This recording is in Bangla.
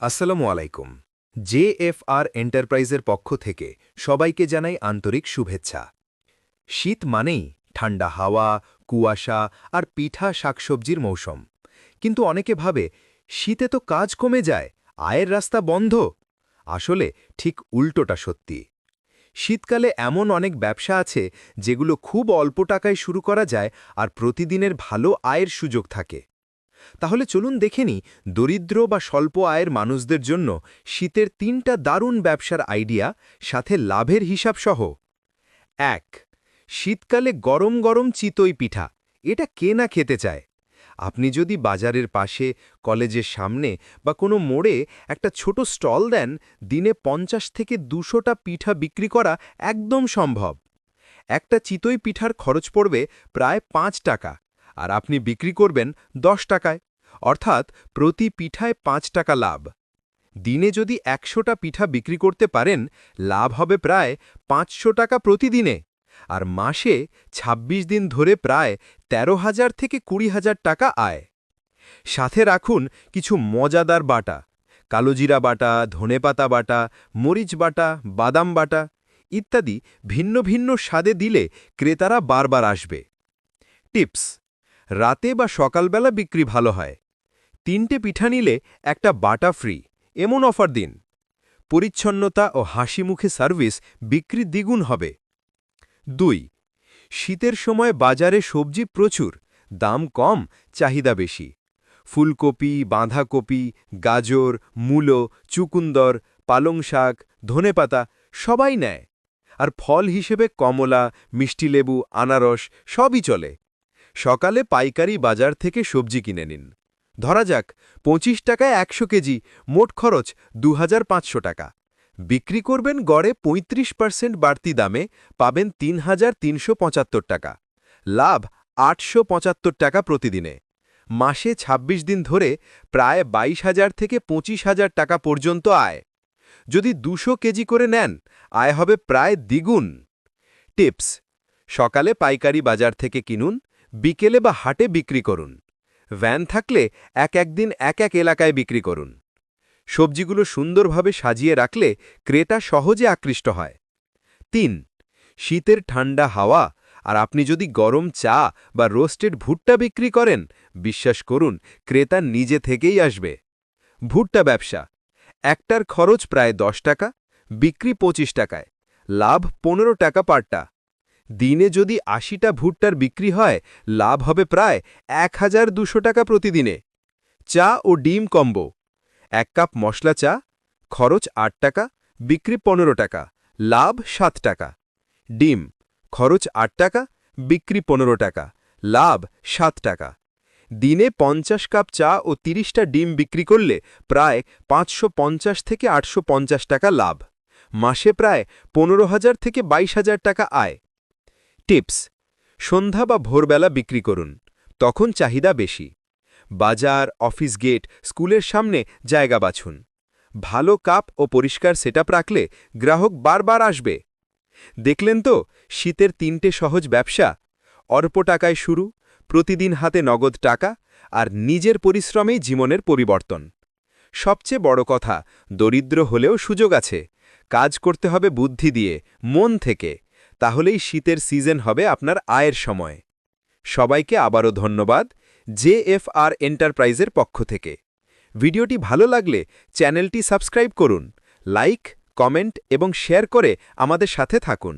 আসসালামু আলাইকুম। জেএফআর এন্টারপ্রাইজের পক্ষ থেকে সবাইকে জানাই আন্তরিক শুভেচ্ছা। শীত মানেই ঠান্ডা হাওয়া, কুয়াশা আর পিঠা শাকসবজির মৌসুম। কিন্তু অনেকে ভাবে, শীতে তো কাজ কমে যায়, আয়ের রাস্তা বন্ধ। আসলে ঠিক উল্টোটা সত্যি। শীতকালে এমন অনেক ব্যবসা আছে, যেগুলো খুব অল্প টাকায় শুরু করা যায় আর প্রতিদিনের ভালো আয়ের সুযোগ থাকে। তাহলে চলুন দেখে নি দরিদ্র বা স্বল্প আয়ের মানুষদের জন্য শীতের তিনটা দারুণ ব্যবসার আইডিয়া, সাথে লাভের হিসাব সহ এক, শীতকালে গরম গরম চিতই পিঠা, এটা কে না খেতে চায়? আপনি যদি বাজারের পাশে, কলেজের সামনে বা কোনো মোড়ে একটা ছোট স্টল দেন, দিনে পঞ্চাশ থেকে দুশোটা পিঠা বিক্রি করা একদম সম্ভব। একটা চিতই পিঠার খরচ পড়বে প্রায় পাঁচ টাকা। আর আপনি বিক্রি করবেন দশ টাকায়। অর্থাৎ প্রতি পিঠায় পাঁচ টাকা লাভ। দিনে যদি একশোটা পিঠা বিক্রি করতে পারেন, লাভ হবে প্রায় পাঁচশো টাকা প্রতিদিনে। আর মাসে ২৬ দিন ধরে প্রায় তেরো হাজার থেকে কুড়ি হাজার টাকা আয়। সাথে রাখুন কিছু মজাদার বাটা। কালোজিরা বাটা ধনেপাতা বাটা, মরিচ বাটা, বাদাম বাটা ইত্যাদি ভিন্ন ভিন্ন স্বাদে দিলে ক্রেতারা বারবার আসবে। টিপস রাতে বা সকালবেলা বিক্রি ভালো হয়। তিনটে পিঠা নিলে একটা বাটা ফ্রি, এমন অফার দিন। পরিচ্ছন্নতা ও হাসি মুখে সার্ভিস বিক্রি দ্বিগুণ হবে। দুই, শীতের সময় বাজারে সবজি প্রচুর, দাম কম, চাহিদা বেশি। ফুলকপি, বাঁধাকপি, গাজর, মূলো, চুকুন্দর, পালং শাক, ধনেপাতা সবাই নেয়। আর ফল হিসেবে কমলা মিষ্টিলেবু আনারস সবই চলে। সকালে পাইকারি বাজার থেকে সবজি কিনে নিন। ধরা যাক, পঁচিশ টাকায় একশো কেজি, মোট খরচ দু হাজার পাঁচশো টাকা। বিক্রি করবেন গড়ে ৩৫ পার্সেন্ট বাড়তি দামে পাবেন তিন হাজার তিনশো পঁচাত্তর টাকা। লাভ আটশো পঁচাত্তর টাকা প্রতিদিনে। মাসে ২৬ দিন ধরে প্রায় বাইশ হাজার থেকে পঁচিশ হাজার টাকা পর্যন্ত আয়। যদি দুশো কেজি করে নেন, আয় হবে প্রায় দ্বিগুণ। টিপস, সকালে পাইকারি বাজার থেকে কিনুন বিকেলে বা হাটে বিক্রি করুন। ভ্যান থাকলে এক একদিন এক এক এলাকায় বিক্রি করুন। সবজিগুলো সুন্দরভাবে সাজিয়ে রাখলে ক্রেতা সহজে আকৃষ্ট হয়। তিন, শীতের ঠান্ডা হাওয়া আর আপনি যদি গরম চা বা রোস্টেড ভুট্টা বিক্রি করেন, বিশ্বাস করুন ক্রেতা নিজে থেকেই আসবে। ভুট্টা ব্যবসা, একটার খরচ প্রায় দশ টাকা, বিক্রি পঁচিশ টাকায়, লাভ পনেরো টাকা পারটা দিনে যদি আশিটা ভুট্টার বিক্রি হয়, লাভ হবে প্রায় এক হাজার দুশো টাকা প্রতিদিনে। চা ও ডিম কম্বো। এক কাপ মশলা চা, খরচ আট টাকা, বিক্রি পনেরো টাকা, লাভ সাত টাকা। ডিম, খরচ আট টাকা, বিক্রি পনেরো টাকা, লাভ সাত টাকা। দিনে পঞ্চাশ কাপ চা ও তিরিশটা ডিম বিক্রি করলে প্রায় পাঁচশো পঞ্চাশ থেকে আটশো পঞ্চাশ টাকা লাভ। মাসে প্রায় পনেরো হাজার থেকে বাইশ হাজার টাকা আয়। টিপস। সন্ধ্যা বা ভোরবেলা বিক্রি করুন, তখন চাহিদা বেশি। বাজার, অফিস গেট, স্কুলের সামনে জায়গা বাছুন। ভালো কাপ ও পরিষ্কার সেটআপ রাখলে গ্রাহক বারবার আসবে। দেখলেন তো, শীতের তিনটে সহজ ব্যবসা? অল্প টাকায় শুরু, প্রতিদিন হাতে নগদ টাকা আর নিজের পরিশ্রমেই জীবনের পরিবর্তন। সবচেয়ে বড় কথা, দরিদ্র হলেও সুযোগ আছে। কাজ করতে হবে বুদ্ধি দিয়ে, মন থেকে। তাহলেই শীতের সিজন হবে আপনার আয়ের সময়। সবাইকে আবারও ধন্যবাদ জে এফ আর এন্টারপ্রাইজের পক্ষ থেকে। ভিডিওটি ভালো লাগলে চ্যানেলটি সাবস্ক্রাইব করুন, লাইক, কমেন্ট এবং শেয়ার করে আমাদের সাথে থাকুন।